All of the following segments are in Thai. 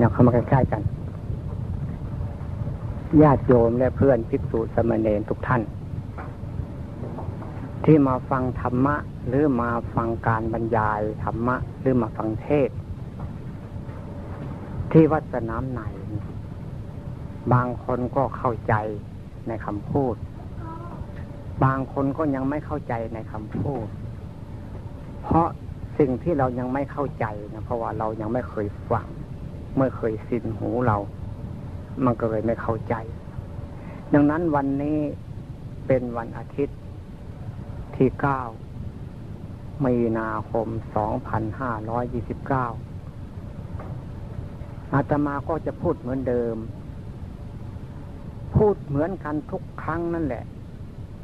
เนี่ยเข้ามาใกล้ๆกัน ญาติโยมและเพื่อนภิกษุสมณเณรทุกท่าน ที่มาฟังธรรมะ หรือมาฟังการบรรยายธรรมะ หรือมาฟังเทศ ที่วัดสนามไหน บางคนก็เข้าใจในคำพูด บางคนก็ยังไม่เข้าใจในคำพูด เพราะสิ่งที่เรายังไม่เข้าใจนะเพราะว่าเรายังไม่เคยฟัง เมื่อเคยสินหูเรา มันก็เลยไม่เข้าใจ ดังนั้นวันนี้เป็นวันอาทิตย์ที่เก้ามีนาคมสองพันห้าร้อยยี่สิบเก้าอาตมาก็จะพูดเหมือนเดิม พูดเหมือนกันทุกครั้งนั่นแหละ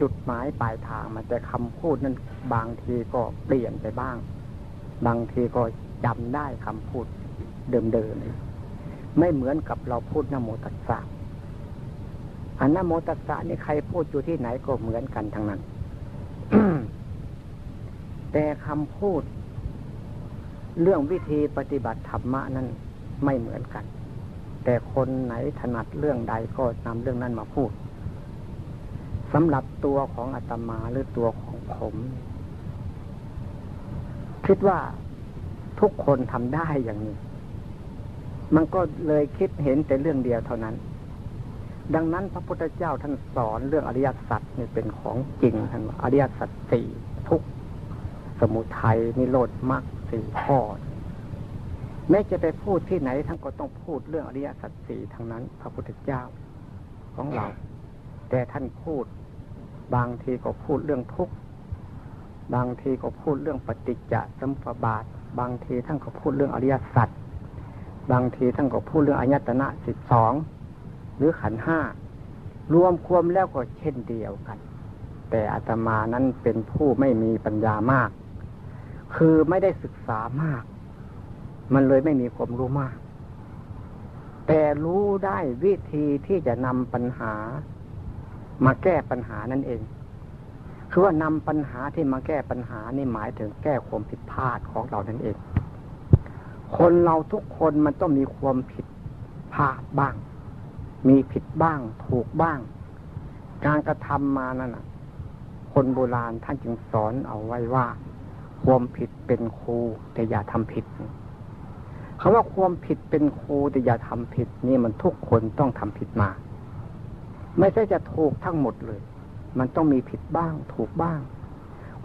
จุดหมายปลายทางมันแต่คำพูดนั้นบางทีก็เปลี่ยนไปบ้าง บางทีก็จำได้คำพูด เดิมๆไม่เหมือนกับเราพูดนโมตัสสะอันนโมตัสสะนี่ใครพูดอยู่ที่ไหนก็เหมือนกันทั้งนั้น แต่คำพูด เรื่องวิธีปฏิบัติธรรมะนั้นไม่เหมือนกัน แต่คนไหนถนัดเรื่องใดก็นำเรื่องนั้นมาพูดสำหรับตัวของอาตมาหรือตัวของผม คิดว่าทุกคนทำได้อย่างนี้ มันก็เลยคิดเห็นแต่เรื่องเดียวเท่านั้น ดังนั้นพระพุทธเจ้าท่านสอนเรื่องอริยสัจนี่เป็นของจริงท่านอริยสัจสี่ทุกสมุทัยนิโรธมรรคสี่ข้อแม้จะไปพูดที่ไหนท่านก็ต้องพูดเรื่องอริยสัจสี่ทั้งนั้น พระพุทธเจ้าของเรา แต่ท่านพูด บางทีก็พูดเรื่องทุกข์บางทีก็พูดเรื่องปฏิจจสมุปบาท บางทีท่านก็พูดเรื่องอริยสัจ บางทีท่านก็พูดเรื่องอายตนะสิบสองหรือขันห้ารวมควมแล้วก็เช่นเดียวกัน แต่อาตมานั้นเป็นผู้ไม่มีปัญญามาก คือไม่ได้ศึกษามาก มันเลยไม่มีความรู้มาก แต่รู้ได้วิธีที่จะนำปัญหา มาแก้ปัญหานั่นเองคือว่านำปัญหาที่มาแก้ปัญหานี่หมายถึงแก้ความผิดพลาดของเรานั่นเอง คนเราทุกคนมันต้องมีความผิดพลาดบ้าง มีผิดบ้าง ถูกบ้าง การกระทำมานั่นคนโบราณท่านจึงสอนเอาไว้ว่า ความผิดเป็นครูแต่อย่าทำผิดคาว่าความผิดเป็นครูแต่อย่าทำผิด นี่มันทุกคนต้องทำผิดมา ไม่ใช่จะถูกทั้งหมดเลย มันต้องมีผิดบ้าง ถูกบ้าง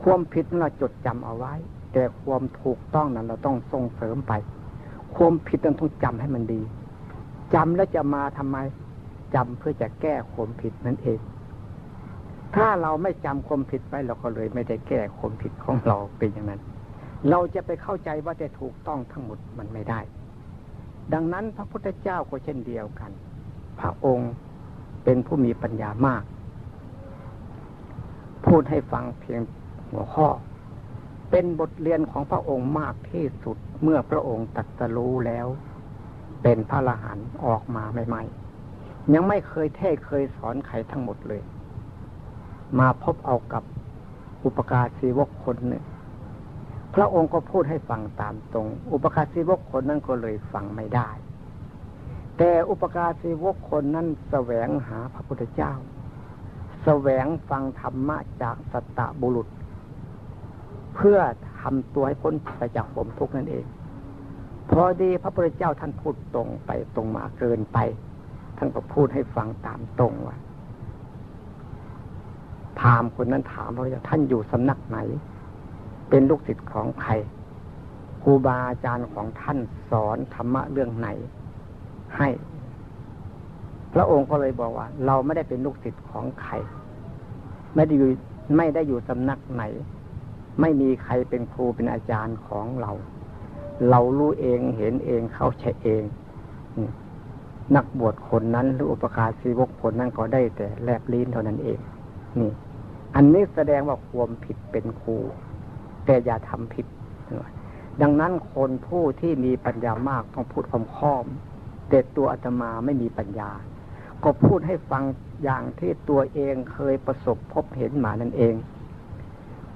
ความผิดเราจดจำเอาไว้ แต่ความถูกต้องนั้น เราต้องส่งเสริมไป ความผิดต้องต้องจำให้มันดีจำแล้วจะมาทำไมจำเพื่อจะแก้ความผิดนั่นเอง ถ้าเราไม่จำความผิดไว้เราก็เลยไม่ได้แก้ความผิดของเราเป็นอย่างนั้น เราจะไปเข้าใจว่าจะถูกต้องทั้งหมดมันไม่ได้ ดังนั้นพระพุทธเจ้าก็เช่นเดียวกัน พระองค์เป็นผู้มีปัญญามาก พูดให้ฟังเพียงหัวข้อ เป็นบทเรียนของพระองค์มากที่สุดเมื่อพระองค์ตัดสรู้แล้ว เป็นพระละหันออกมาใหม่ๆยังไม่เคยเทศเคยสอนใครทั้งหมดเลย มาพบเอากับอุปการศีวกคนหนึ่งพระองค์ก็พูดให้ฟังตามตรง อุปการศีวกคนนั้นก็เลยฟังไม่ได้ แต่อุปการศีวกคนนั้นแสวงหาพระพุทธเจ้า แสวงฟังธรรมะจากสัตตบุรุษ เพื่อทำตัวให้พ้นไปจากผมทุกข์นั่นเอง พอดีพระพุทธเจ้าท่านพูดตรงไปตรงมาเกินไป ท่านก็พูดให้ฟังตามตรงว่าถามคนนั้นถามว่าท่านอยู่สำนักไหน เป็นลูกศิษย์ของใครครูบาอาจารย์ของท่านสอนธรรมะเรื่องไหน ให้ พระองค์ก็เลยบอกว่า เราไม่ได้เป็นลูกศิษย์ของใครไม่ได้อยู่ไม่ได้อยู่สำนักไหน ไม่มีใครเป็นครูเป็นอาจารย์ของเรา เรารู้เองเห็นเองเข้าใจเอง นักบวชคนนั้นหรืออุปการศีวกคนนั้นก็ได้แต่แลบลิ้นเท่านั้นเอง นี่ อันนี้แสดงว่าความผิดเป็นครู แต่อย่าทำผิด ดังนั้นคนผู้ที่มีปัญญามากต้องพูดคมค้อมแต่ตัวอาตมาไม่มีปัญญา ก็พูดให้ฟังอย่างที่ตัวเองเคยประสบพบเห็นมานั่นเอง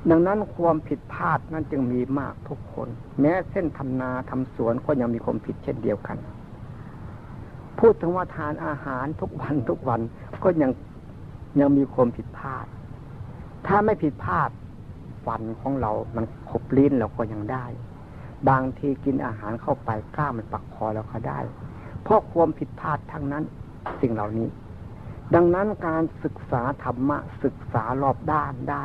ดังนั้นความผิดพลาดนั้นจึงมีมากทุกคน แม้เส้นทำนาทำสวนก็ยังมีความผิดเช่นเดียวกัน พูดถึงว่าทานอาหารทุกวันทุกวันก็ยังยังมีความผิดพลาด ถ้าไม่ผิดพลาดฟันของเรา มันขบลิ้นเราก็ยังได้ บางทีกินอาหารเข้าไปกล้ามันปักคอเราก็ได้ เพราะความผิดพลาดทั้งนั้นสิ่งเหล่านี้ ดังนั้นการศึกษาธรรมะศึกษารอบด้านได้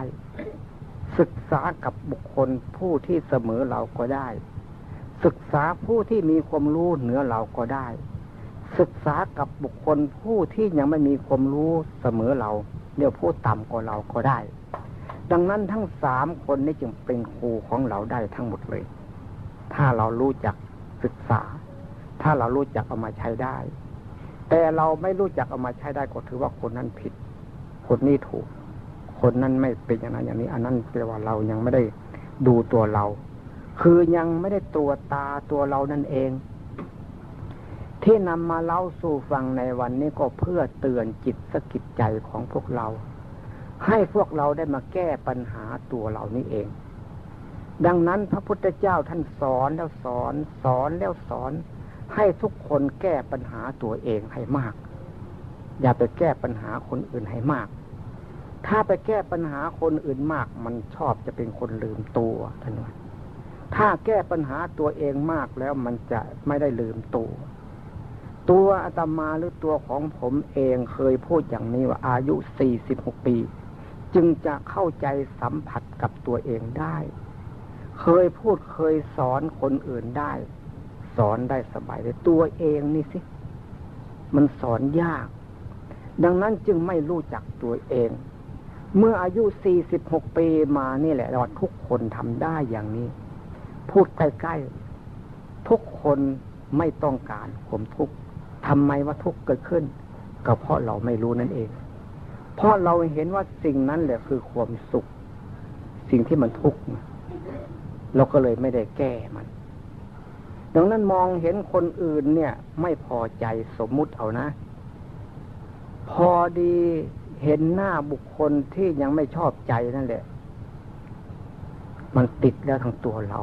ศึกษากับบุคคลผู้ที่เสมอเราก็ได้ ศึกษาผู้ที่มีความรู้เหนือเราก็ได้ ศึกษากับบุคคลผู้ที่ยังไม่มีความรู้เสมอเราเรียกผู้ต่ำกว่าเราก็ได้ ดังนั้นทั้งสามคนนี้จึงเป็นครูของเราได้ทั้งหมดเลย ถ้าเรารู้จักศึกษา ถ้าเรารู้จักเอามาใช้ได้ แต่เราไม่รู้จักเอามาใช้ได้ก็ถือว่าคนนั้นผิด คนนี้ถูก คนนั้นไม่เป็นอย่างนั้นอย่างนี้ อันนั้นแปลว่าเรายังไม่ได้ดูตัวเรา คือยังไม่ได้ตัวตาตัวเรานั่นเอง ที่นำมาเล่าสู่ฟังในวันนี้ก็เพื่อเตือนจิตสกิดใจของพวกเรา ให้พวกเราได้มาแก้ปัญหาตัวเรานี่เอง ดังนั้นพระพุทธเจ้าท่านสอนแล้วสอน สอนแล้วสอน ให้ทุกคนแก้ปัญหาตัวเองให้มาก อย่าไปแก้ปัญหาคนอื่นให้มาก ถ้าไปแก้ปัญหาคนอื่นมาก มันชอบจะเป็นคนลืมตัวท่านว่าถ้าแก้ปัญหาตัวเองมากแล้วมันจะไม่ได้ลืมตัว ตัวอาตมาหรือตัวของผมเองเคยพูดอย่างนี้ว่าอายุสี่สิบหกปี จึงจะเข้าใจสัมผัสกับตัวเองได้ เคยพูดเคยสอนคนอื่นได้ สอนได้สบายเลยตัวเองนี่สิ มันสอนยาก ดังนั้นจึงไม่รู้จักตัวเอง เมื่ออายุสี่สิบหกปีมานี่แหละเราทุกคนทำได้อย่างนี้ พูดใกล้ๆ ทุกคนไม่ต้องการความทุกข์ทำไมว่าทุกข์เกิดขึ้น ก็เพราะเราไม่รู้นั่นเอง เพราะเราเห็นว่าสิ่งนั้นแหละคือความสุข สิ่งที่มันทุกข์เราก็เลยไม่ได้แก้มัน ดังนั้นมองเห็นคนอื่นเนี่ย ไม่พอใจสมมุติเอานะ พอดี เห็นหน้าบุคคลที่ยังไม่ชอบใจนั่นแหละ มันติดแล้วทั้งตัวเรา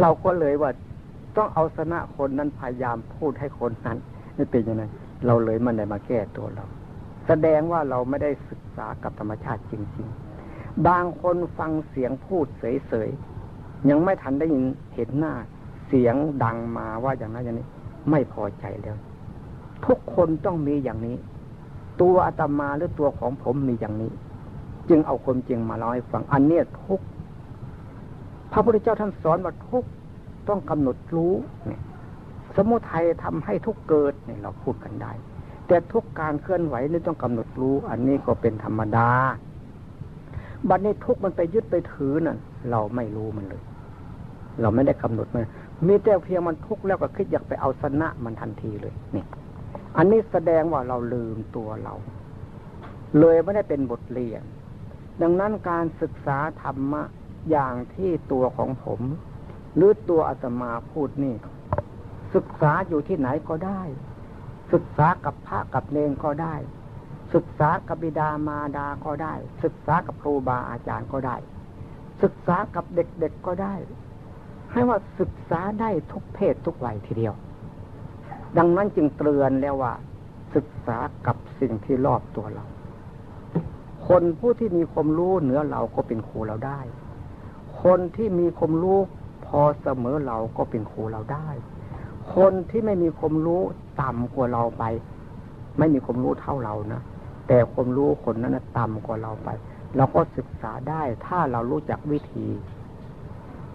เราก็เลยว่าต้องเอาชนะคนนั้นพยายามพูดให้คนนั้นไม่เป็นยังไงเราเลยมันได้มาแก้ตัวเรา แสดงว่าเราไม่ได้ศึกษากับธรรมชาติจริง ๆ บางคนฟังเสียงพูดเสยๆยังไม่ทันได้ยินเห็นหน้า เสียงดังมาว่าอย่างนั้นอย่างนี้ ไม่พอใจแล้ว ทุกคนต้องมีอย่างนี้ ตัวอาตมาหรือตัวของผมมีอย่างนี้ จึงเอาความจริงมาเล่าให้ฟังอันเนี้ยทุกพระพุทธเจ้าท่านสอนว่าทุกต้องกำหนดรู้เนี่ยสมุทัยทำให้ทุกเกิดเนี่ยเราพูดกันได้ แต่ทุกการเคลื่อนไหวนี่ต้องกำหนดรู้ อันนี้ก็เป็นธรรมดาบัดนี้ทุกมันไปยึดไปถือน่ะเราไม่รู้มันเลย เราไม่ได้กำหนดมันมีแต่เพียงมันทุกข์แล้วก็คิดอยากไปเอาชนะมันทันทีเลยเนี่ย อันนี้แสดงว่าเราลืมตัวเรา เลยไม่ได้เป็นบทเรียน ดังนั้นการศึกษาธรรมะอย่างที่ตัวของผม หรือตัวอาตมาพูดนี่ ศึกษาอยู่ที่ไหนก็ได้ ศึกษากับพระกับเนงก็ได้ ศึกษากับบิดามารดาก็ได้ ศึกษากับครูบาอาจารย์ก็ได้ ศึกษากับเด็กๆก็ได้ ให้ว่าศึกษาได้ทุกเพศทุกวัยทีเดียว ดังนั้นจึงเตือนแล้วว่า ศึกษากับสิ่งที่รอบตัวเรา คนผู้ที่มีความรู้เหนือเราก็เป็นครูเราได้ คนที่มีความรู้พอเสมอเราก็เป็นครูเราได้ คนที่ไม่มีความรู้ต่ำกว่าเราไป ไม่มีความรู้เท่าเรานะแต่ความรู้คนนั้นต่ำกว่าเราไป เราก็ศึกษาได้ถ้าเรารู้จักวิธี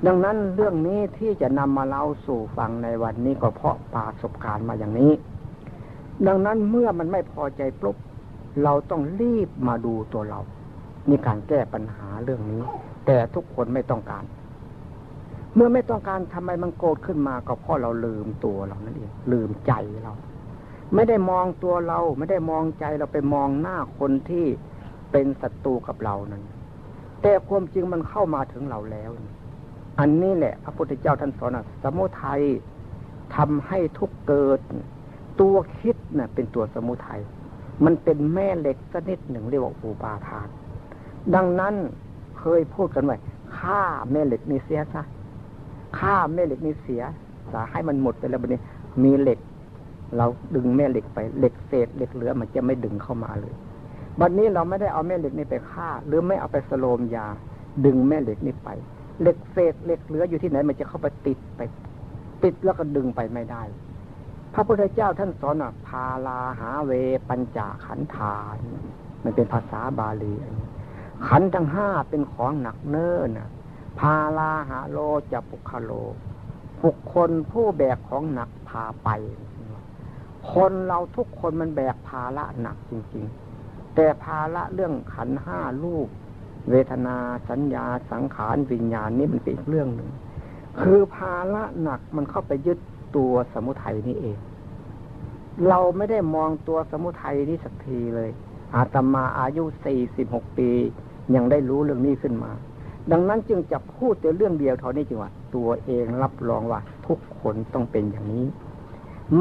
ดังนั้นเรื่องนี้ที่จะนำมาเล่าสู่ฟังในวันนี้ก็เพราะประสบการณ์มาอย่างนี้ ดังนั้นเมื่อมันไม่พอใจปุ๊บเราต้องรีบมาดูตัวเรา นี่การแก้ปัญหาเรื่องนี้ แต่ทุกคนไม่ต้องการ เมื่อไม่ต้องการทำไมมันโกรธขึ้นมาก็เพราะเราลืมตัวเรานั่นเองลืมใจเรา ไม่ได้มองตัวเราไม่ได้มองใจเราไปมองหน้าคนที่เป็นศัตรูกับเรานั้น แต่ความจริงมันเข้ามาถึงเราแล้ว อันนี้แหละ พระพุทธเจ้าท่านสอนสมุทัยทำให้ทุกเกิด ตัวคิดเนะ่ะเป็นตัวสมุทัยมันเป็นแม่เหล็กสนิดหนึ่งเรียกว่าอุปาทาน ดังนั้นเคยพูดกันไว้ฆ่าแม่เหล็กนี้เสียซะฆ่าแม่เหล็กนี้เสียสาให้มันหมดไปแล้วบัดนี้ มีเหล็ก เราดึงแม่เหล็กไปเหล็กเศษเหล็กเหลือมันจะไม่ดึงเข้ามาเลยวันนี้เราไม่ได้เอาแม่เหล็กนี่ไปฆ่า หรือไม่เอาไปสโลมยา ดึงแม่เหล็กนี่ไป เหล็กเศษเหล็กเหลืออยู่ที่ไหนมันจะเข้าไปติดไป ติดแล้วก็ดึงไปไม่ได้ พระพุทธเจ้าท่านสอนว่าพาลาหาเวปัญจขันธานมันเป็นภาษาบาลีขันทั้งห้าเป็นของหนักเนิ่นพาลาหาโลจะปุคโลบุคคลผู้แบกของหนักพาไป คนเราทุกคนมันแบกภาระหนักจริง ๆ แต่ภาระเรื่องขันห้าลูก เวทนาสัญญาสังขารวิญญาณนี่มันเป็นเรื่องหนึ่ง คือภาระหนักมันเข้าไปยึดตัวสมุทัยนี่เอง เราไม่ได้มองตัวสมุทัยนี่สักทีเลย อาตมาอายุสี่สิบหกปียังได้รู้เรื่องนี้ขึ้นมา ดังนั้นจึงจะพูดแต่เรื่องเดียวเท่านี้จึงว่าตัวเองรับรองว่า ทุกคนต้องเป็นอย่างนี้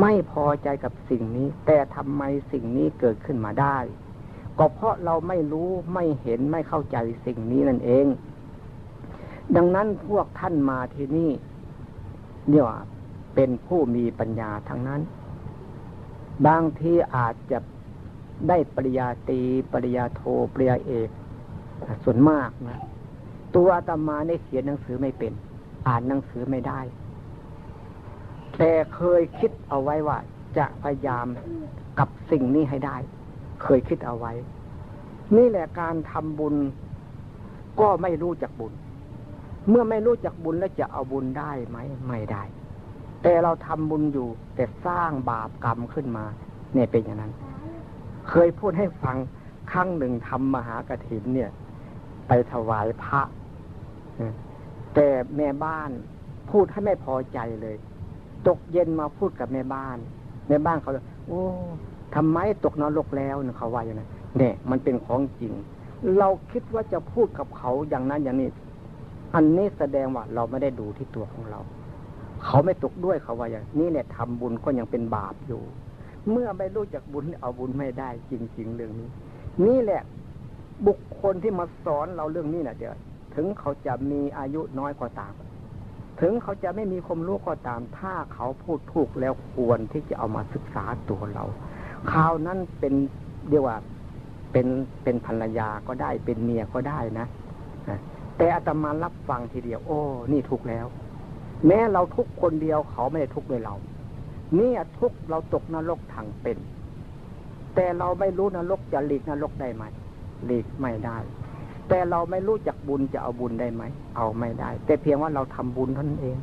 ไม่พอใจกับสิ่งนี้ แต่ทำไมสิ่งนี้เกิดขึ้นมาได้ ก็เพราะเราไม่รู้ไม่เห็นไม่เข้าใจสิ่งนี้นั่นเอง ดังนั้นพวกท่านมาที่นี่เนี่ยเป็นผู้มีปัญญาทั้งนั้น บางทีอาจจะได้ปริญญาตีปริญญาโทปริญญาเอกส่วนมากนะตัวอาตมาได้เขียนหนังสือไม่เป็น อ่านหนังสือไม่ได้ แต่เคยคิดเอาไว้ว่า จะพยายามกับสิ่งนี้ให้ได้ เคยคิดเอาไว้ นี่แหละการทำบุญ ก็ไม่รู้จักบุญ เมื่อไม่รู้จักบุญแล้วจะเอาบุญได้ไหมไม่ได้ แต่เราทำบุญอยู่ แต่สร้างบาปกรรมขึ้นมา เนี่ยเป็นอย่างนั้น เคยพูดให้ฟังครั้งหนึ่งทำมหากรถินเนี่ย ไปถวายพระแต่แม่บ้านพูดให้ไม่พอใจเลย ตกเย็นมาพูดกับแม่บ้านแม่บ้านเขาโอ้ ทำไมตกนรกแล้วเขาว่าอย่างนั้นเนี่ยมันเป็นของจริง เราคิดว่าจะพูดกับเขาอย่างนั้นอย่างนี้ อันนี้แสดงว่าเราไม่ได้ดูที่ตัวของเรา เขาไม่ตกด้วยเขาว่าอย่างนี้เนี่ยทำบุญก็ยังเป็นบาปอยู่ เมื่อไม่รู้จักบุญเอาบุญไม่ได้จริง ๆ เรื่องนี้ นี่แหละบุคคลที่มาสอนเราเรื่องนี้นะเดี๋ยวถึงเขาจะมีอายุน้อยก็าตาม ถึงเขาจะไม่มีความรู้ก็ตาม ถ้าเขาพูดถูกแล้วควรที่จะเอามาศึกษาตัวเรา คราวนั้นเป็นเรียกว่าเป็นเป็นภรรยาก็ได้เป็นเมียก็ได้นะแต่อาตมารับฟังทีเดียว โอ้ นี่ทุกแล้ว แม้เราทุกคนเดียวเขาไม่ได้ทุกด้วยเรา เนี่ยทุกเราตกนรกทางเป็น แต่เราไม่รู้นรกจะหลีกนรกได้ไหมหลีกไม่ได้ แต่เราไม่รู้จักบุญจะเอาบุญได้ไหมเอาไม่ได้ แต่เพียงว่าเราทำบุญเท่านั้นเอง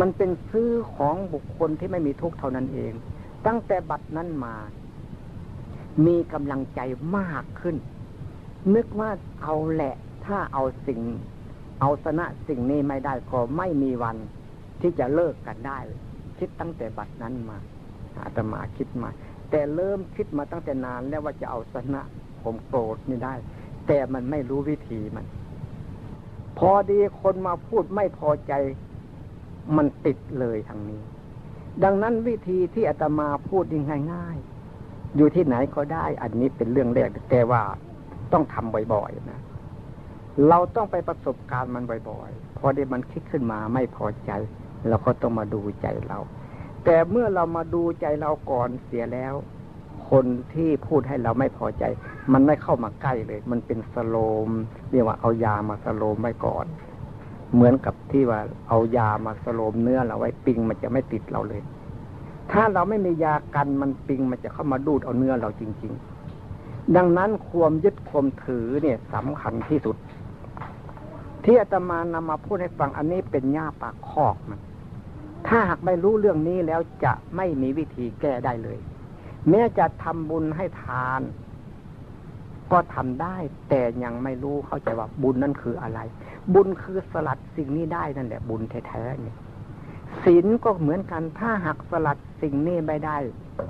มันเป็นซื้อของบุคคลที่ไม่มีทุกข์เท่านั้นเอง ตั้งแต่บัดนั้นมา มีกำลังใจมากขึ้น นึกว่าเอาแหละ ถ้าเอาสิ่ง เอาชนะสิ่งนี้ไม่ได้ก็ไม่มีวันที่จะเลิกกันได้ คิดตั้งแต่บัดนั้นมาอาตมาคิดมา แต่เริ่มคิดมาตั้งแต่นานแล้วว่าจะเอาชนะผมโกรธไม่ได้ แต่มันไม่รู้วิธีมัน พอดีคนมาพูดไม่พอใจ มันติดเลยทางนี้ ดังนั้นวิธีที่อาตมาพูดยังง่าย อยู่ที่ไหนก็ได้ อันนี้เป็นเรื่องแรกแต่ว่าต้องทำบ่อยๆนะเราต้องไปประสบการณ์มันบ่อยๆพอได้มันคิดขึ้นมาไม่พอใจ เราก็ต้องมาดูใจเรา แต่เมื่อเรามาดูใจเราก่อนเสียแล้ว คนที่พูดให้เราไม่พอใจ มันไม่เข้ามาใกล้เลย มันเป็นสโลมเรียกว่าเอายามาสโลมไว้ก่อน เหมือนกับที่ว่าเอายามาสโลมเนื้อเราไว้ปิงมันจะไม่ติดเราเลย ถ้าเราไม่มียากันมันปิงมันจะเข้ามาดูดเอาเนื้อเราจริง ๆ ดังนั้นความยึดความถือเนี่ยสำคัญที่สุด ที่อาตมานำมาพูดให้ฟังอันนี้เป็นหญ้าปากคอกมันถ้าหากไม่รู้เรื่องนี้แล้วจะไม่มีวิธีแก้ได้เลย แม้จะทำบุญให้ทาน ก็ทำได้ แต่ยังไม่รู้เข้าใจว่าบุญนั่นคืออะไร บุญคือสลัดสิ่งนี้ได้นั่นแหละบุญแท้ๆเนี่ย ศีลก็เหมือนกัน ถ้าหักสลัดสิ่งนี้ไม่ได้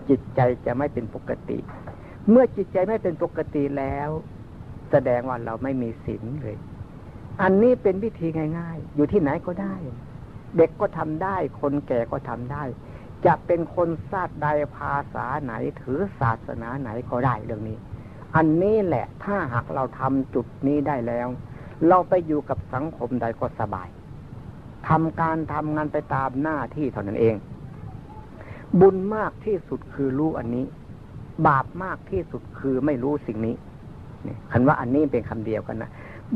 จิตใจจะไม่เป็นปกติ เมื่อจิตใจไม่เป็นปกติแล้ว แสดงว่าเราไม่มีศีลเลย อันนี้เป็นวิธีง่าย ๆ อยู่ที่ไหนก็ได้ เด็กก็ทำได้ คนแก่ก็ทำได้ จะเป็นคนชาติใดภาษาไหนถือศาสนาไหนก็ได้เรื่องนี้ อันนี้แหละถ้าหากเราทำจุดนี้ได้แล้ว เราไปอยู่กับสังคมใดก็สบาย ทำการทำงานไปตามหน้าที่เท่านั้นเอง บุญมากที่สุดคือรู้อันนี้ บาปมากที่สุดคือไม่รู้สิ่งนี้นี่คันว่าอันนี้เป็นคำเดียวกันนะ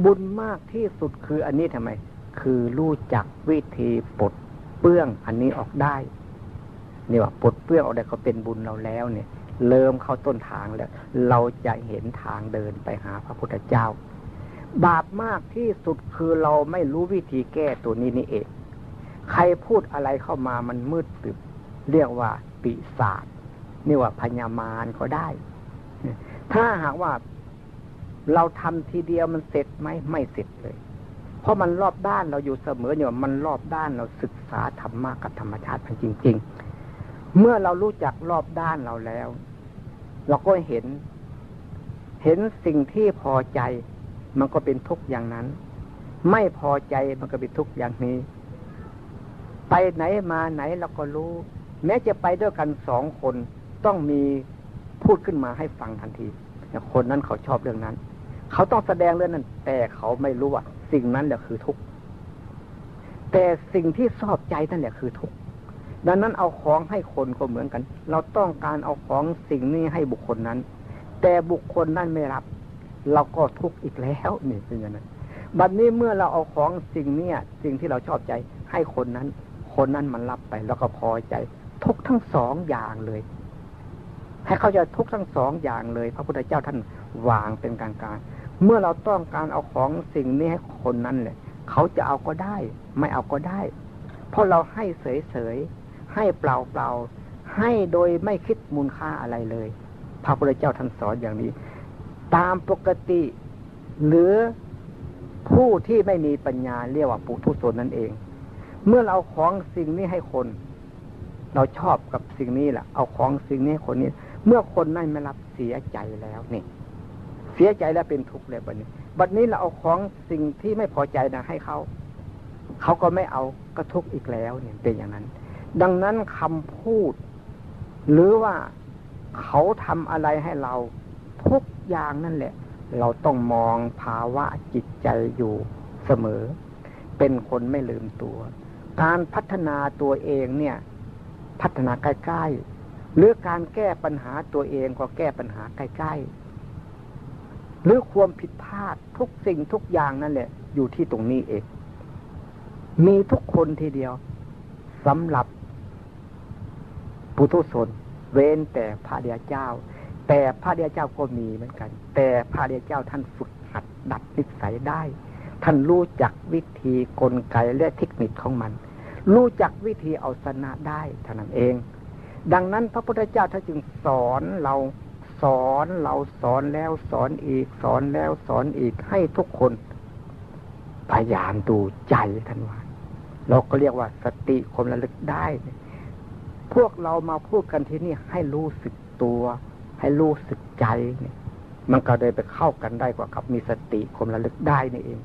บุญมากที่สุดคืออันนี้ทำไม คือรู้จักวิธีปลดเปื้องอันนี้ออกได้นี่ว่าปลดเปื้องออกได้เขาเป็นบุญเราแล้วเนี่ย เริ่มเข้าต้นทางแล้ว เราจะเห็นทางเดินไปหาพระพุทธเจ้า บาปมากที่สุดคือเราไม่รู้วิธีแก้ตัวนี้นี่เอง ใครพูดอะไรเข้ามามันมืดตึบ เรียกว่าปีศาจนี่ว่าพญามารเขาได้ ถ้าหากว่าเราทำทีเดียวมันเสร็จไหมไม่เสร็จเลย เพราะมันรอบด้านเราอยู่เสมอเนี่ยมันรอบด้านเราศึกษาธรรมะกับธรรมชาติมันจริง ๆ เมื่อเรารู้จักรอบด้านเราแล้ว เราก็เห็น เห็นสิ่งที่พอใจ มันก็เป็นทุกข์อย่างนั้น ไม่พอใจมันก็เป็นทุกข์อย่างนี้ ไปไหนมาไหนเราก็รู้ แม้จะไปด้วยกันสองคนต้องมีพูดขึ้นมาให้ฟังทันทีคนนั้นเขาชอบเรื่องนั้น เขาต้องแสดงเรื่องนั้น แต่เขาไม่รู้ว่าสิ่งนั้นแหละคือทุกข์แต่สิ่งที่ชอบใจนั่นแหละคือทุกข์ดังนั้นเอาของให้คนก็เหมือนกัน เราต้องการเอาของสิ่งนี้ให้บุคคลนั้น แต่บุคคลนั้นไม่รับ เราก็ทุกข์อีกแล้วนี่เป็นอย่างนั้นบัดนนี้เมื่อเราเอาของสิ่งเนี้ยสิ่งที่เราชอบใจ ให้คนนั้น คนนั้นมันรับไปแล้วก็พอใจ ทุกทั้งสองอย่างเลย ให้เขาจะทุกทั้งสองอย่างเลย พระพุทธเจ้าท่านวางเป็นกลางการเมื่อเราต้องการเอาของสิ่งนี้ให้คนนั้นเลยเขาจะเอาก็ได้ ไม่เอาก็ได้ เพราะเราให้เฉยๆให้เปล่าๆให้โดยไม่คิดมูลค่าอะไรเลย พระพุทธเจ้าท่านสอนอย่างนี้ ตามปกติ หรือผู้ที่ไม่มีปัญญาเรียกว่าปุถุชนนั่นเอง เมื่อเราของสิ่งนี้ให้คน เราชอบกับสิ่งนี้แหละเอาของสิ่งนี้คนนี้ เมื่อคนนั้นไม่รับเสียใจแล้วนี่ เสียใจแล้วเป็นทุกข์เลยบัดนี้ บัดนี้เราเอาของสิ่งที่ไม่พอใจนะให้เขาเขาก็ไม่เอาก็ทุกข์อีกแล้วเนี่ยเป็นอย่างนั้น ดังนั้นคำพูด หรือว่าเขาทำอะไรให้เราทุก อย่างนั่นแหละ เราต้องมองภาวะจิตใจอยู่เสมอ เป็นคนไม่ลืมตัว การพัฒนาตัวเองเนี่ย พัฒนาใกล้ๆหรือการแก้ปัญหาตัวเองก็แก้ปัญหาใกล้ๆหรือความผิดพลาดทุกสิ่งทุกอย่างนั่นแหละ อยู่ที่ตรงนี้เอง มีทุกคนทีเดียวสำหรับปุถุชนเว้นแต่พระเดียเจ้า แต่พระเดียเจ้าก็มีเหมือนกัน แต่พระเดียเจ้าท่านฝึกหัดดัดนิสัยได้ ท่านรู้จักวิธีกลไกและเทคนิคของมัน รู้จักวิธีเอาชนะได้เท่านั้นเอง ดังนั้นพระพุทธเจ้าท่านจึงสอนเราสอนเราสอนแล้วสอนอีกสอนแล้วสอนอีกให้ทุกคนพยายามดูใจท่านว่าเราก็เรียกว่าสติคมระลึกได้ พวกเรามาพูดกันที่นี่ให้รู้สึกตัว ให้รู้สึกใจเนี่ยมันก็เลยไปเข้ากันได้กว่ากับมีสติคมระลึกได้นี่เอง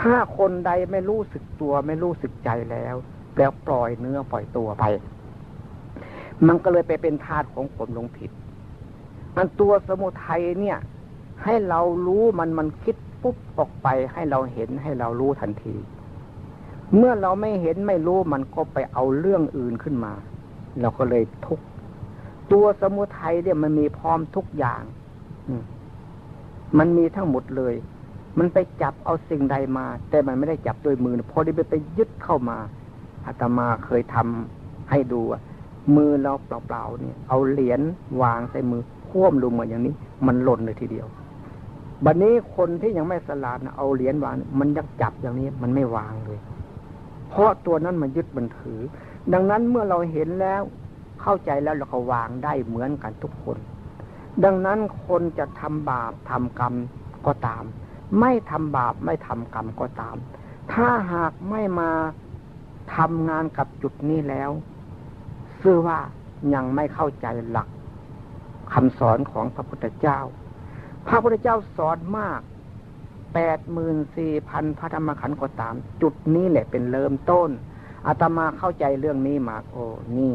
ถ้าคนใดไม่รู้สึกตัวไม่รู้สึกใจแล้ว แล้วปล่อยเนื้อปล่อยตัวไป มันก็เลยไปเป็นทาสของผมลงผิด มันตัวสมุทัยเนี่ย ให้เรารู้มันมันคิดปุ๊บออกไปให้เราเห็นให้เรารู้ทันที เมื่อเราไม่เห็นไม่รู้มันก็ไปเอาเรื่องอื่นขึ้นมา เราก็เลยทุก ตัวสมุทัยเนี่ยมันมีพร้อมทุกอย่างมันมีทั้งหมดเลย มันไปจับเอาสิ่งใดมา แต่มันไม่ได้จับด้วยมือพอได้ไปไปยึดเข้ามาอาตมาเคยทำให้ดูมือเราเปล่าๆเนี่ย เอาเหรียญวางใส่มือคว่ำลงมาอย่างนี้ มันหล่นเลยทีเดียวบัดนนี้คนที่ยังไม่สลาดนะเอาเหรียญวางมันยังจับอย่างนี้ มันไม่วางเลย เพราะตัวนั้นมันยึดมันถือ ดังนั้นเมื่อเราเห็นแล้ว เข้าใจแล้วเราก็วางได้เหมือนกันทุกคน ดังนั้นคนจะทำบาปทำกรรมก็ตาม ไม่ทำบาปไม่ทำกรรมก็ตาม ถ้าหากไม่มาทำงานกับจุดนี้แล้วซื่อว่ายังไม่เข้าใจหลักคำสอนของพระพุทธเจ้า พระพุทธเจ้าสอนมากแปดหมื่นสี่พันพระธรรมขันธ์ก็ตาม จุดนี้แหละเป็นเริ่มต้นอาตมาเข้าใจเรื่องนี้มาโอ้นี่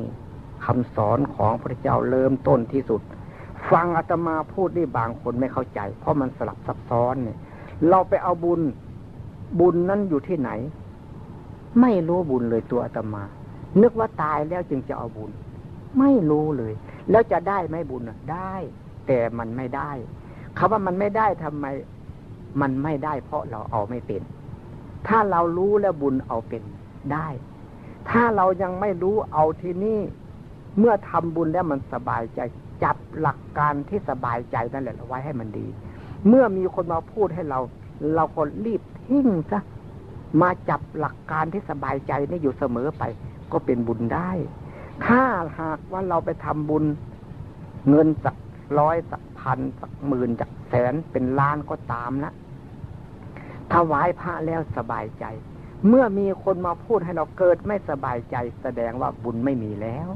คำสอนของพระเจ้าเริ่มต้นที่สุด ฟังอาตมาพูดนี่บางคนไม่เข้าใจ เพราะมันสลับซับซ้อนเนี่ย เราไปเอาบุญบุญนั้นอยู่ที่ไหน ไม่รู้บุญเลยตัวอาตมา นึกว่าตายแล้วจึงจะเอาบุญ ไม่รู้เลย แล้วจะได้ไหมบุญได้ แต่มันไม่ได้คาว่ามันไม่ได้ทำไม มันไม่ได้ เพราะเราเอาไม่เป็น ถ้าเรารู้แล้วบุญเอาเป็นได้ ถ้าเรายังไม่รู้เอาที่นี่ เมื่อทำบุญแล้วมันสบายใจ จับหลักการที่สบายใจนั่นแหละไว้ให้มันดี เมื่อมีคนมาพูดให้เรา เราก็รีบทิ้งซะมาจับหลักการที่สบายใจนี่อยู่เสมอไป ก็เป็นบุญได้ ถ้าหากว่าเราไปทำบุญเงินสักร้อยสักพันสักหมื่นสักแสนเป็นล้านก็ตามนะถวายพระแล้วสบายใจ เมื่อมีคนมาพูดให้เราเกิดไม่สบายใจแสดงว่าบุญไม่มีแล้ว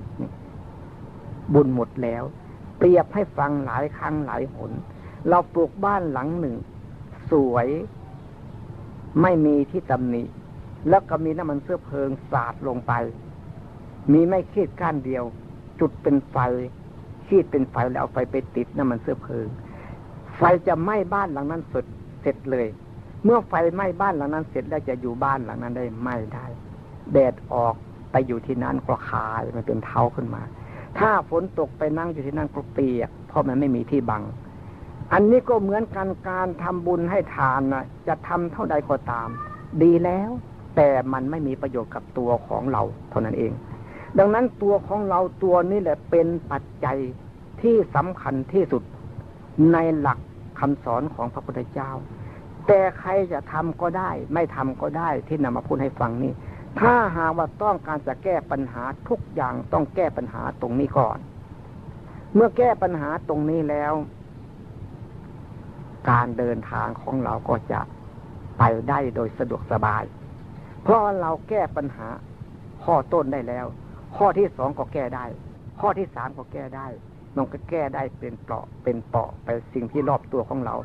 บุญหมดแล้ว เปรียบให้ฟังหลายครั้งหลายหน เราปลูกบ้านหลังหนึ่ง สวย ไม่มีที่ตำหนิแล้วก็มีน้ำมันเสื้อเพลิงสาดลงไป มีไม่ขีดก้านเดียว จุดเป็นไฟขีดเป็นไฟแล้วเอาไฟไปติดน้ำมันเสื้อเพลิง ไฟจะไหม้บ้านหลังนั้นสุดเสร็จเลย เมื่อไฟไหม้บ้านหลังนั้นเสร็จแล้วจะอยู่บ้านหลังนั้นได้ไม่ได้ แดดออกไปอยู่ที่นั่นก็คายมันเป็นเท้าขึ้นมา ถ้าฝนตกไปนั่งอยู่ที่นั่นก็เปียกเพราะมันไม่มีที่บัง อันนี้ก็เหมือนกันการทำบุญให้ทานนะจะทำเท่าใดก็ตาม ดีแล้ว แต่มันไม่มีประโยชน์กับตัวของเรา เท่านั้นเอง ดังนั้นตัวของเราตัวนี้แหละเป็นปัจจัยที่สำคัญที่สุดในหลักคำสอนของพระพุทธเจ้า แต่ใครจะทำก็ได้ ไม่ทำก็ได้ที่นำมาพูดให้ฟังนี่ ถ้าหากว่าต้องการจะแก้ปัญหาทุกอย่างต้องแก้ปัญหาตรงนี้ก่อน เมื่อแก้ปัญหาตรงนี้แล้ว การเดินทางของเราก็จะไปได้โดยสะดวกสบาย เพราะเราแก้ปัญหาข้อต้นได้แล้ว ข้อที่สองก็แก้ได้ ข้อที่สามก็แก้ได้มันก็แก้ได้เป็นเปราะเป็นเปาะไปสิ่งที่รอบตัวของเรา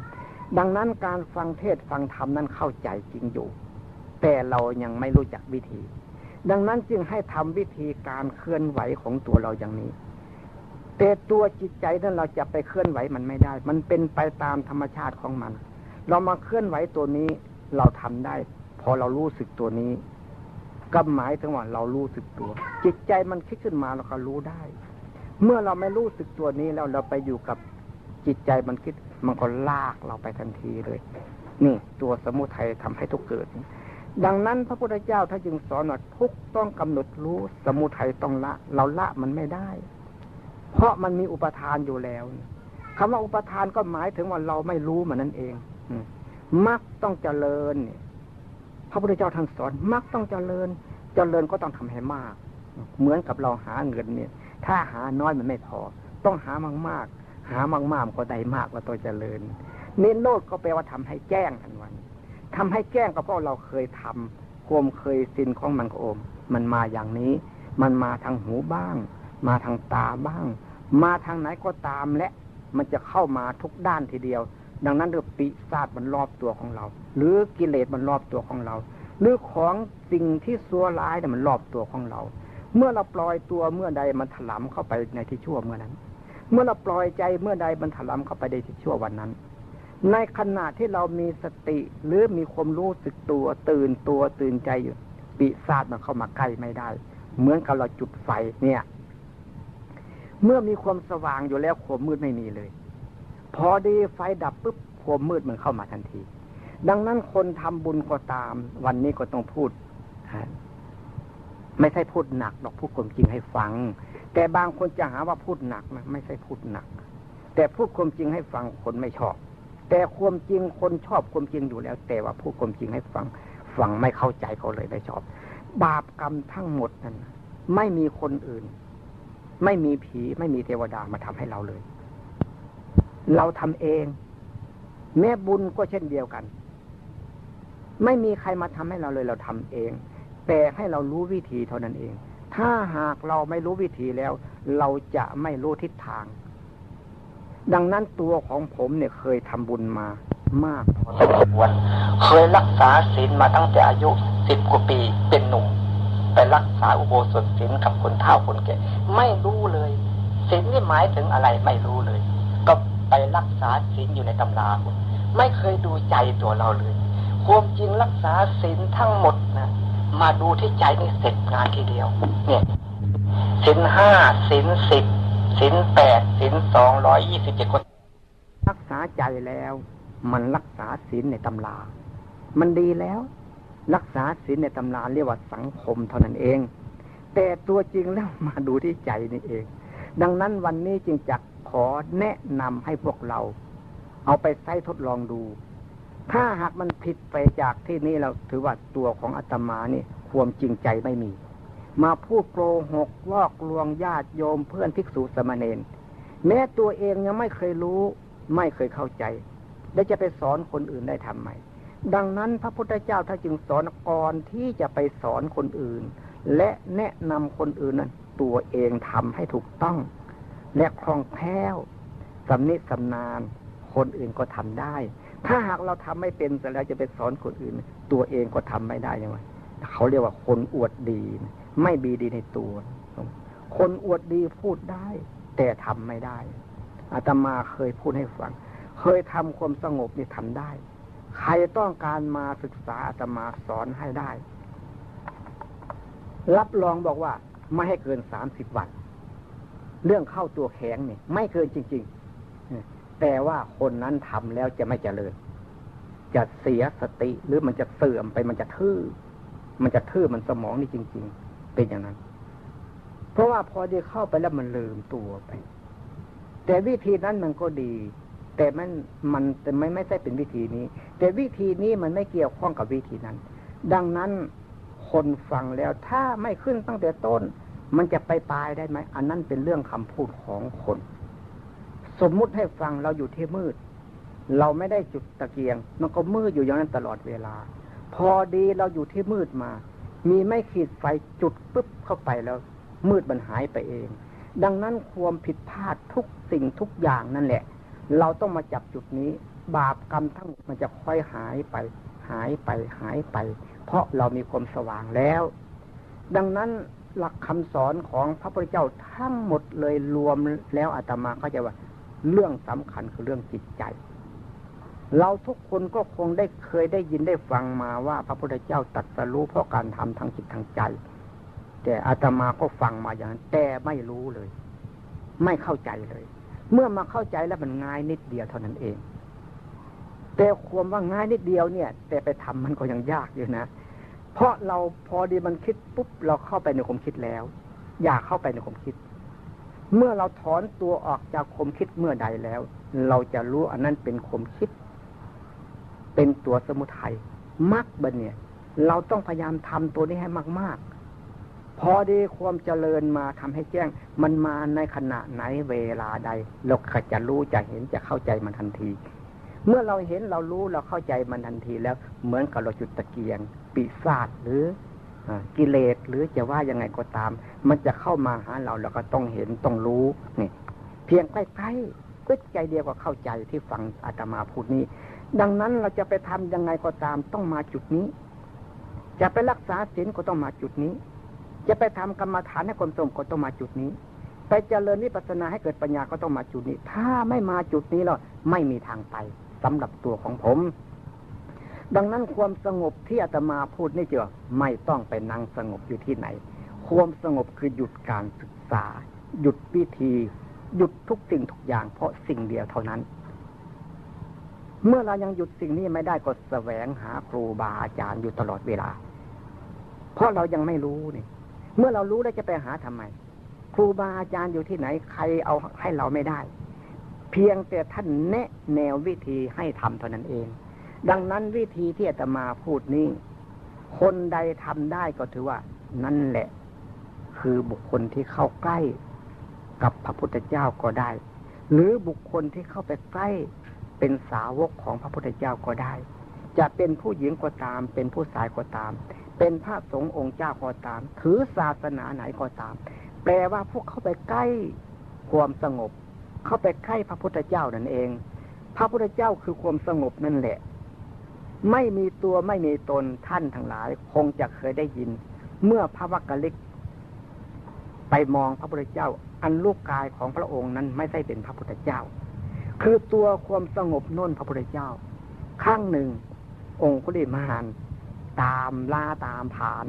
ดังนั้นการฟังเทศฟังธรรมนั้นเข้าใจจริงอยู่ แต่เรายังไม่รู้จักวิธี ดังนั้นจึงให้ทำวิธีการเคลื่อนไหวของตัวเราอย่างนี้ แต่ตัวจิตใจนั้นเราจะไปเคลื่อนไหวมันไม่ได้ มันเป็นไปตามธรรมชาติของมัน เรามาเคลื่อนไหวตัวนี้เราทำได้ พอเรารู้สึกตัวนี้ ก็หมายถึงว่าเรารู้สึกตัว จิตใจมันคิดขึ้นมาเราก็รู้ได้ เมื่อเราไม่รู้สึกตัวนี้แล้วเราไปอยู่กับจิตใจมันคิดมันก็ลากเราไปทันทีเลย นี่ ตัวสมุทัยทำให้ทุกเกิด ดังนั้นพระพุทธเจ้าถ้าจึงสอนว่าทุกต้องกำหนดรู้สมุทัยต้องละ เราละมันไม่ได้ เพราะมันมีอุปทานอยู่แล้วคำว่าอุปทานก็หมายถึงว่าเราไม่รู้มันนั่นเองมักต้องเจริญพระพุทธเจ้าท่านสอนมักต้องเจริญ เจริญก็ต้องทำให้มาก เหมือนกับเราหาเงินเนี่ย ถ้าหาน้อยมันไม่พอ ต้องหามากมากหามากมากก็ได้มากว่าตัวเจริญ เน้นโลดก็แปลว่าทำให้แจ้งทันวัน ทำให้แจ้งก็เพราะเราเคยทำควมเคยสินของมันก็โอม มันมาอย่างนี้ มันมาทางหูบ้าง มาทางตาบ้าง มาทางไหนก็ตามและ มันจะเข้ามาทุกด้านทีเดียว ดังนั้นเรื่องปีศาจมันรอบตัวของเรา หรือกิเลสมันรอบตัวของเรา หรือของสิ่งที่ซัวร้ายเนี่ยมันรอบตัวของเรา เมื่อเราปล่อยตัวเมื่อใดมันถลำเข้าไปในที่ชั่วเมื่อนั้น เมื่อเราปล่อยใจเมื่อใดมันถลำเข้าไปในที่ชั่ววันนั้น ในขณะที่เรามีสติหรือมีความรู้สึกตัวตื่นตัวตื่นใจอยู่ปีศาจมันเข้ามาใกล้ไม่ได้ เหมือนกับเราจุดไฟเนี่ย เมื่อมีความสว่างอยู่แล้วความมืดไม่มีเลย พอดีไฟดับปุ๊บความมืดมันเข้ามาทันที ดังนั้นคนทำบุญก็ตาม วันนี้ก็ต้องพูดไม่ใช่พูดหนักหรอกพูดความจริงให้ฟัง แต่บางคนจะหาว่าพูดหนักนะไม่ใช่พูดหนัก แต่พูดความจริงให้ฟังคนไม่ชอบ แต่ความจริงคนชอบความจริงอยู่แล้ว แต่ว่าพูดความจริงให้ฟังฟังไม่เข้าใจเขาเลยไม่ชอบ บาปกรรมทั้งหมดนั้น ไม่มีคนอื่น ไม่มีผีไม่มีเทวดามาทำให้เราเลย เราทำเอง แม่บุญก็เช่นเดียวกัน ไม่มีใครมาทำให้เราเลยเราทำเอง แต่ให้เรารู้วิธีเท่านั้นเอง ถ้าหากเราไม่รู้วิธีแล้ว เราจะไม่รู้ทิศทาง ดังนั้นตัวของผมเนี่ยเคยทำบุญมามากพอสมควรเคยรักษาศีลมาตั้งแต่อายุสิบกว่าปีเป็นหนุ่มไปรักษาอุโบสถศีลกับคนเฒ่าคนแก่ไม่รู้เลยศีลนี่หมายถึงอะไรไม่รู้เลย ก็ไปรักษาศีลอยู่ในตำราไม่เคยดูใจตัวเราเลยความจริงรักษาศีลทั้งหมดนะมาดูที่ใจนี่เสร็จงานทีเดียว เนี่ยสินห้าสินสิบ สินแปดสินสองร้อยยี่สิบเจ็ดคน รักษาใจแล้ว มันรักษาศีลในตำรา มันดีแล้ว รักษาศีลในตำราเรียกว่าสังคมเท่านั้นเอง แต่ตัวจริงแล้วมาดูที่ใจนี่เอง ดังนั้นวันนี้จึงจักขอแนะนำให้พวกเรา เอาไปใช้ทดลองดู ถ้าหากมันผิดไปจากที่นี้เราถือว่าตัวของอาตมานี่ความจริงใจไม่มี มาพูดโกหกลอกลวงญาติโยมเพื่อนภิกษุสมณเณรแม้ตัวเองยังไม่เคยรู้ ไม่เคยเข้าใจ และจะไปสอนคนอื่นได้ทำไม ดังนั้นพระพุทธเจ้าถ้าจึงสอนก่อนที่จะไปสอนคนอื่น และแนะนำคนอื่นนั้นตัวเองทำให้ถูกต้อง และคล่องแคล่วสำนิสำนาน คนอื่นก็ทำได้ ถ้าหากเราทำไม่เป็นเสร็จแล้วจะไปสอนคนอื่น ตัวเองก็ทำไม่ได้ยังไงเขาเรียกว่าคนอวดดี ไม่บีดีในตัว คนอวดดีพูดได้ แต่ทำไม่ได้อาตมาเคยพูดให้ฟัง เคยทำความสงบนี่ทำได้ ใครต้องการมาศึกษาอาตมาสอนให้ได้ รับรองบอกว่าไม่ให้เกินสามสิบวัน เรื่องเข้าตัวแข็งนี่ไม่เกินจริง ๆ แต่ว่าคนนั้นทำแล้วจะไม่เจริญ จะเสียสติหรือมันจะเสื่อมไปมันจะทื่อ มันจะทื่อมันสมองนี่จริง ๆ เป็นอย่างนั้น เพราะว่าพอได้เข้าไปแล้วมันลืมตัวไป แต่วิธีนั้นมันก็ดี แต่มันมันแต่ไม่ไม่ใช่เป็นวิธีนี้ แต่วิธีนี้มันไม่เกี่ยวข้องกับวิธีนั้น ดังนั้นคนฟังแล้วถ้าไม่ขึ้นตั้งแต่ต้น มันจะไปปลายได้ไหมอันนั้นเป็นเรื่องคำพูดของคน สมมุติให้ฟังเราอยู่ที่มืด เราไม่ได้จุดตะเกียง มันก็มืดอยู่อย่างนั้นตลอดเวลา พอดีเราอยู่ที่มืดมา มีไม่ขีดไฟจุดปุ๊บเข้าไปแล้ว มืดมันหายไปเอง ดังนั้นความผิดพลาดทุกสิ่งทุกอย่างนั่นแหละ เราต้องมาจับจุดนี้ บาปกรรมทั้งหมันจะค่อยหายไป หายไปหายไป เพราะเรามีความสว่างแล้ว ดังนั้นหลักคำสอนของพระพุทธเจ้าทั้งหมดเลยรวมแล้วอาตมาเข้าใจว่า เรื่องสำคัญคือเรื่องจิตใจ เราทุกคนก็คงได้เคยได้ยินได้ฟังมาว่าพระพุทธเจ้าตัดสรู้เพราะการทำทางจิตทางใจ แต่อาตมาก็ฟังมาอย่างนั้นแต่ไม่รู้เลย ไม่เข้าใจเลย เมื่อมาเข้าใจแล้วมันง่ายนิดเดียวเท่านั้นเอง แต่ความว่าง่ายนิดเดียวเนี่ย แต่ไปทำมันก็ยังยากอยู่นะเพราะเราพอดีมันคิดปุ๊บเราเข้าไปในความคิดแล้ว อยากเข้าไปในความคิด เมื่อเราถอนตัวออกจากความคิดเมื่อใดแล้ว เราจะรู้อันนั้นเป็นความคิด เป็นตัวสมุทัยมักบันเนี่ย เราต้องพยายามทำตัวนี้ให้มาก ๆ พอดีความเจริญมาทำให้แจ้ง มันมาในขณะไหนเวลาใด เราก็จะรู้จะเห็นจะเข้าใจมันทันที เมื่อเราเห็นเรารู้เราเข้าใจมันทันทีแล้ว เหมือนกับเราจุดตะเกียง ปีศาจหรือกิเลสหรือจะว่ายังไงก็ตาม มันจะเข้ามาหาเราเราก็ต้องเห็นต้องรู้นี่เพียงใกล้ๆก็ใจเดียวก็เข้าใจที่ฟังอาตมาพูดนี้ ดังนั้นเราจะไปทำยังไงก็ตามต้องมาจุดนี้ จะไปรักษาศีลก็ต้องมาจุดนี้ จะไปทำกรรมฐานให้คนสมก็ต้องมาจุดนี้ ไปเจริญวิปัสสนาให้เกิดปัญญาก็ต้องมาจุดนี้ ถ้าไม่มาจุดนี้เราไม่มีทางไปสำหรับตัวของผม ดังนั้นความสงบที่อาตมาพูดนี่เจอไม่ต้องไปนั่งสงบอยู่ที่ไหน ความสงบคือหยุดการศึกษา หยุดวิธี หยุดทุกสิ่งทุกอย่างเพราะสิ่งเดียวเท่านั้น เมื่อเรายังหยุดสิ่งนี้ไม่ได้ก็แสวงหาครูบาอาจารย์อยู่ตลอดเวลา เพราะเรายังไม่รู้นี่ เมื่อเรารู้แล้วจะไปหาทำไม ครูบาอาจารย์อยู่ที่ไหน ใครเอาให้เราไม่ได้ เพียงแต่ท่านแนะแนววิธีให้ทำเท่านั้นเอง ดังนั้นวิธีที่อาตมาพูดนี้ คนใดทำได้ก็ถือว่า นั่นแหละ คือบุคคลที่เข้าใกล้กับพระพุทธเจ้าก็ได้ หรือบุคคลที่เข้าไปใกล้ เป็นสาวกของพระพุทธเจ้าก็ได้ จะเป็นผู้หญิงก็ตาม เป็นผู้ชายก็ตาม เป็นพระสงฆ์องค์เจ้าก็ตาม ถือศาสนาไหนก็ตาม แปลว่าพวกเข้าไปใกล้ความสงบ เข้าไปใกล้พระพุทธเจ้านั่นเอง พระพุทธเจ้าคือความสงบนั่นแหละ ไม่มีตัวไม่มีตนท่านทั้งหลาย คงจะเคยได้ยิน เมื่อพระวักกะลิก ไปมองพระพุทธเจ้า อันลูกกายของพระองค์นั้นไม่ใช่เป็นพระพุทธเจ้า คือตัวความสงบน้นพระพุทธเจ้า ข้างหนึ่ง องค์ุลิมหานตามล่าตามผาน